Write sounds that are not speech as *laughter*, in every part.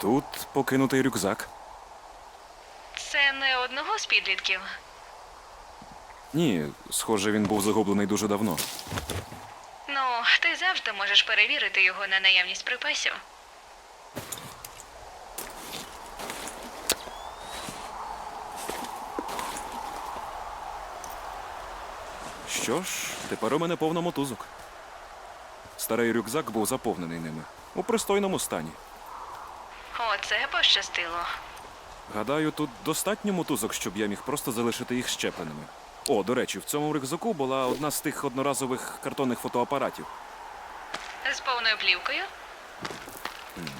Тут покинутий рюкзак. Це не одного з підлітків. Ні, схоже, він був загублений дуже давно. Ну, ти завжди можеш перевірити його на наявність припасів. Що ж, тепер у мене повно мотузок. Старий рюкзак був заповнений ними у пристойному стані. Оце пощастило. Гадаю, тут достатньо мотузок, щоб я міг просто залишити їх щепленими. О, до речі, в цьому рюкзаку була одна з тих одноразових картонних фотоапаратів. З повною плівкою.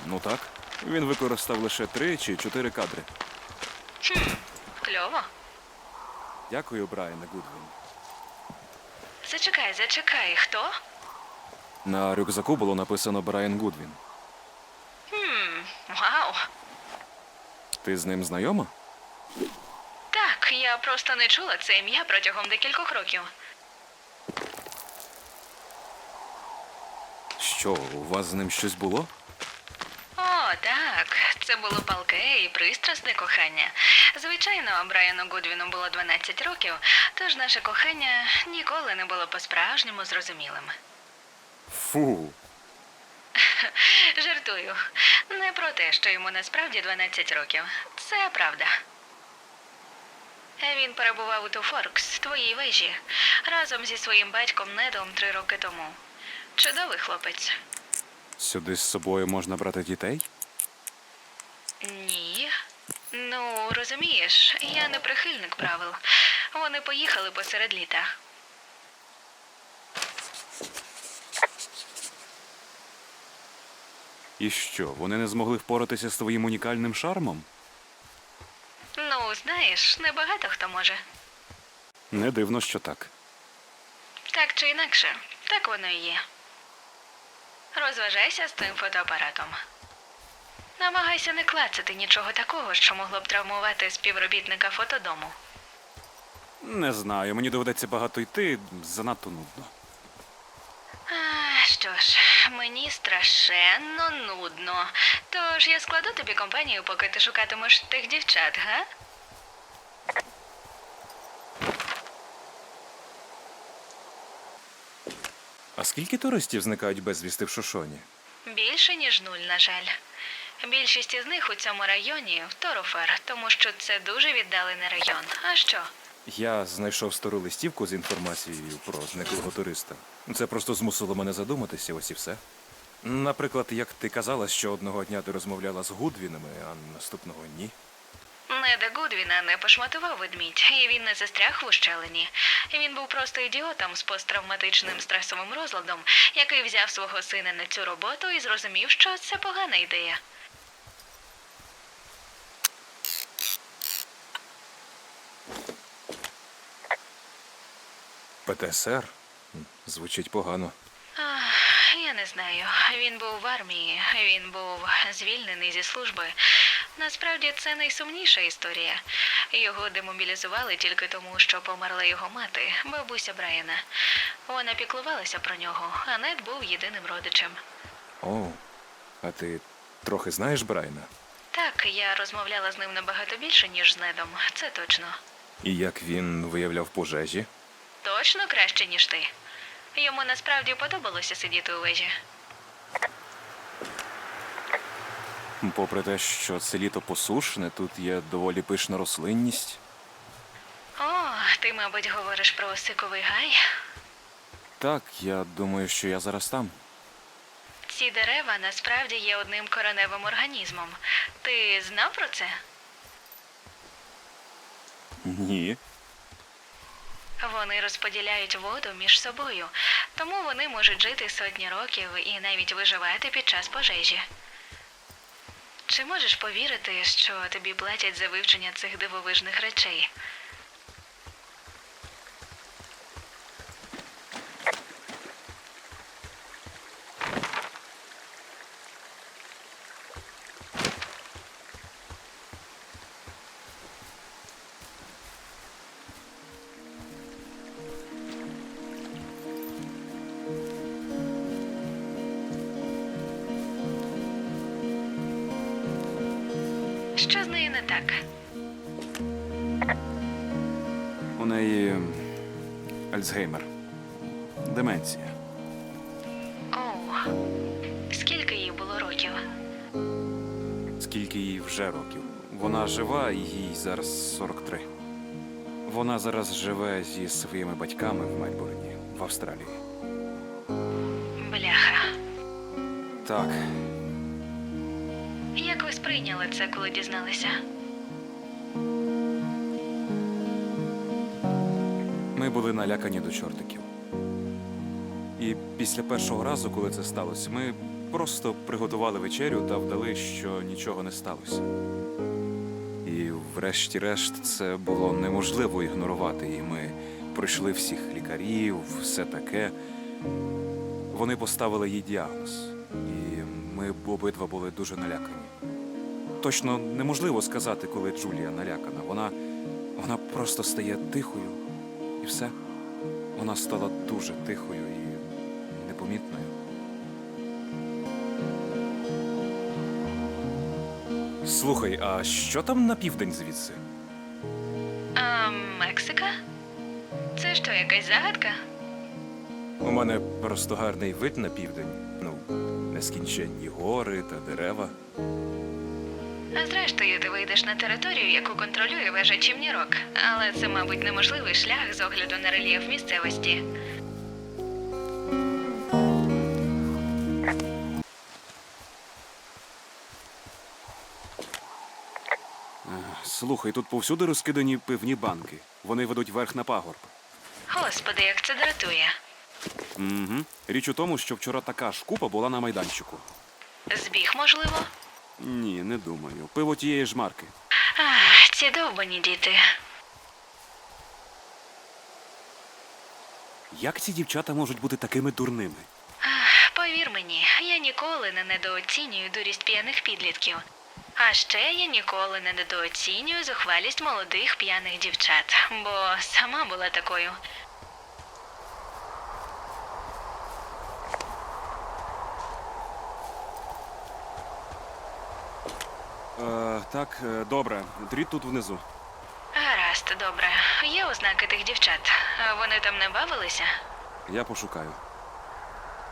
Ну так. Він використав лише три чи чотири кадри. Кльово. Дякую, Брайане Гудвін. Зачекай, зачекай, хто? На рюкзаку було написано Брайан Гудвін. Вау. Ти з ним знайома? Так, я просто не чула це ім'я протягом декількох років. Що, у вас з ним щось було? О, так. Це було палке і пристрасне кохання. Звичайно, Брайану Гудвіну було 12 років, тож наше кохання ніколи не було по-справжньому зрозумілим. Фу. *laughs* Жартую. Не про те, що йому насправді 12 років. Це правда. Він перебував у Туфоркс, твоїй вежі, разом зі своїм батьком Недом три роки тому. Чудовий хлопець. Сюди з собою можна брати дітей? Ні. Ну, розумієш, я не прихильник правил. Вони поїхали посеред літа. І що, вони не змогли впоратися з твоїм унікальним шармом? Ну, знаєш, небагато хто може. Не дивно, що так. Так чи інакше, так воно і є. Розважайся з тим фотоапаратом. Намагайся не клацати нічого такого, що могло б травмувати співробітника фотодому. Не знаю, мені доведеться багато йти, занадто нудно. Що ж, мені страшенно нудно. Тож я складу тобі компанію, поки ти шукатимеш тих дівчат, га? А скільки туристів зникають безвісти в Шошоні? Більше, ніж нуль, на жаль. Більшість із них у цьому районі в Торофер, тому що це дуже віддалений район. А що? Я знайшов стару листівку з інформацією про зниклого туриста. Це просто змусило мене задуматися, ось і все. Наприклад, як ти казала, що одного дня ти розмовляла з Гудвінами, а наступного ні. Неда Гудвіна не пошматував ведмідь, і він не застряг в ущелині. Він був просто ідіотом з посттравматичним стресовим розладом, який взяв свого сина на цю роботу і зрозумів, що це погана ідея. ПТСР? Звучить погано. Я не знаю. Він був в армії, він був звільнений зі служби. Насправді це найсумніша історія. Його демобілізували тільки тому, що померла його мати, бабуся Брайана. Вона піклувалася про нього, а Нед був єдиним родичем. О, а ти трохи знаєш Брайна? Так, я розмовляла з ним набагато більше, ніж з Недом. Це точно. І як він виявляв пожежі? Точно краще, ніж ти. Йому насправді подобалося сидіти у вежі. Попри те, що це літо посушне, тут є доволі пишна рослинність. О, ти, мабуть, говориш про осиковий гай. Так, я думаю, що я зараз там. Ці дерева насправді є одним кореневим організмом. Ти знав про це? Ні. Вони розподіляють воду між собою, тому вони можуть жити сотні років і навіть виживати під час пожежі. Чи можеш повірити, що тобі платять за вивчення цих дивовижних речей? Що з нею не так? У неї Альцгеймер. Деменція. Оу. Скільки їй було років? Скільки їй вже років? Вона жива, і їй зараз 43. Вона зараз живе зі своїми батьками в Мельбурні, в Австралії. Бляха. Так, сприйняли це, коли дізналися? ми були налякані до чортиків. І після першого разу, коли це сталося, ми просто приготували вечерю та вдали, що нічого не сталося. І врешті-решт це було неможливо ігнорувати, і ми пройшли всіх лікарів, все таке. Вони поставили їй діагноз, і ми обидва були дуже налякані. Точно неможливо сказати, коли Джулія налякана. Вона, вона просто стає тихою, і все. Вона стала дуже тихою і непомітною. Слухай, а що там на південь звідси? А Мексика? Це що, якась загадка? У мене просто гарний вид на південь. Ну, нескінченні гори та дерева. Зрештою, ти вийдеш на територію, яку контролює вежа Чімнірок. Але це, мабуть, неможливий шлях з огляду на рельєф місцевості. Слухай, тут повсюди розкидані пивні банки. Вони ведуть вверх на пагорб. Господи, як це дратує. Угу. Річ у тому, що вчора така ж купа була на майданчику. Збіг, можливо? Ні, не думаю. Пиво тієї ж марки. Ах, ці довбані діти. Як ці дівчата можуть бути такими дурними? Повір мені, я ніколи не недооцінюю дурість п'яних підлітків. А ще я ніколи не недооцінюю зухвалість молодих п'яних дівчат, бо сама була такою. Е, так, е, добре. Дріт тут внизу. Гаразд, добре. Є ознаки тих дівчат. А Вони там не бавилися? Я пошукаю.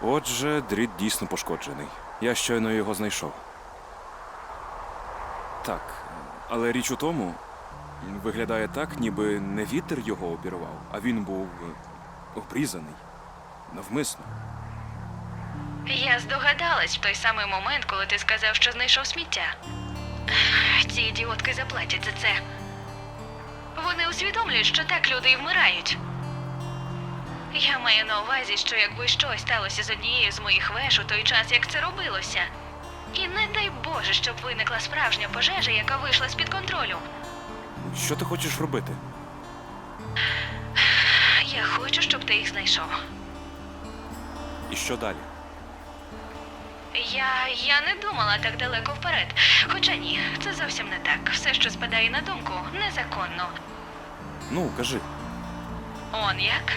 Отже, дріт дійсно пошкоджений. Я щойно його знайшов. Так, але річ у тому, виглядає так, ніби не вітер його обірвав, а він був е, обрізаний. Навмисно. Я здогадалась в той самий момент, коли ти сказав, що знайшов сміття. Ці ідіотки заплатять за це. Вони усвідомлюють, що так люди і вмирають. Я маю на увазі, що якби щось сталося з однією з моїх веж у той час, як це робилося. І не дай Боже, щоб виникла справжня пожежа, яка вийшла з-під контролю. Що ти хочеш робити? Я хочу, щоб ти їх знайшов. І що далі? Я. я не думала так далеко вперед. Хоча ні, це зовсім не так. Все, що спадає на думку, незаконно. Ну, кажи. Он як?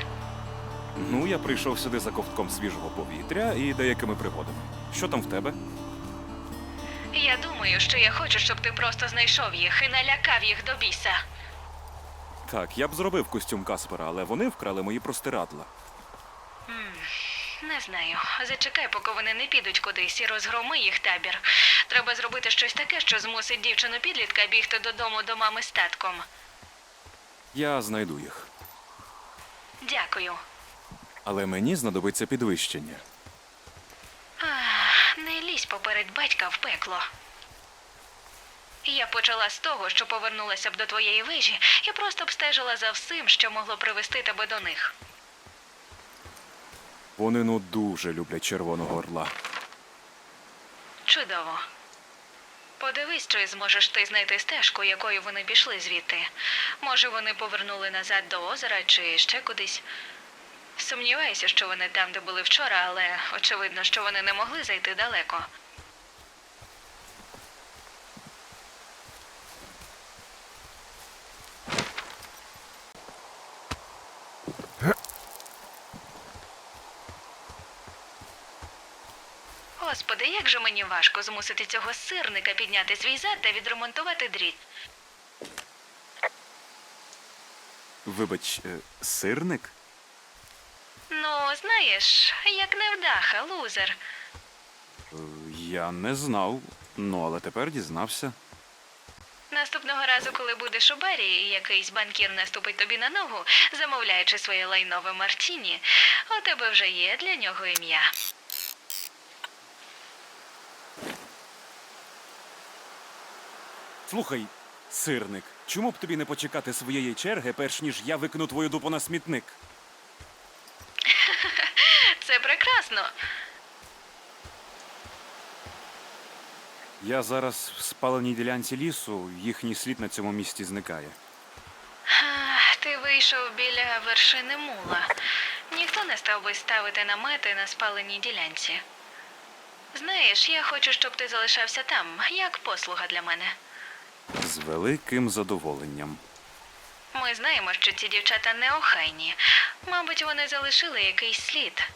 Ну, я прийшов сюди за ковтком свіжого повітря і деякими пригодами. Що там в тебе? Я думаю, що я хочу, щоб ти просто знайшов їх і налякав їх до біса. Так, я б зробив костюм Каспера, але вони вкрали мої простирадла. Не знаю. Зачекай, поки вони не підуть кудись і розгроми їх табір. Треба зробити щось таке, що змусить дівчину підлітка бігти додому до мами з татком. Я знайду їх. Дякую. Але мені знадобиться підвищення. Ах, не лізь поперед батька в пекло. Я почала з того, що повернулася б до твоєї вежі і просто б стежила за всім, що могло привести тебе до них. Вони ну дуже люблять червоного орла. Чудово. Подивись, чи зможеш ти знайти стежку, якою вони пішли звідти. Може, вони повернули назад до озера чи ще кудись. Сумніваюся, що вони там, де були вчора, але очевидно, що вони не могли зайти далеко. Господи, як же мені важко змусити цього сирника підняти свій зад та відремонтувати дріт. Вибач, е, сирник? Ну, знаєш, як невдаха, лузер. Е, Я не знав, ну але тепер дізнався. Наступного разу, коли будеш у барі, і якийсь банкір наступить тобі на ногу, замовляючи своє лайнове мартіні, у тебе вже є для нього ім'я. Слухай, сирник, чому б тобі не почекати своєї черги, перш ніж я викину твою дупу на смітник? *laughs* Це прекрасно. Я зараз в спаленій ділянці лісу, їхній слід на цьому місці зникає. Ах, *sighs* Ти вийшов біля вершини мула. Ніхто не став би ставити намети на спаленій ділянці. Знаєш, я хочу, щоб ти залишався там, як послуга для мене. З великим задоволенням. Ми знаємо, що ці дівчата неохайні. Мабуть, вони залишили якийсь слід.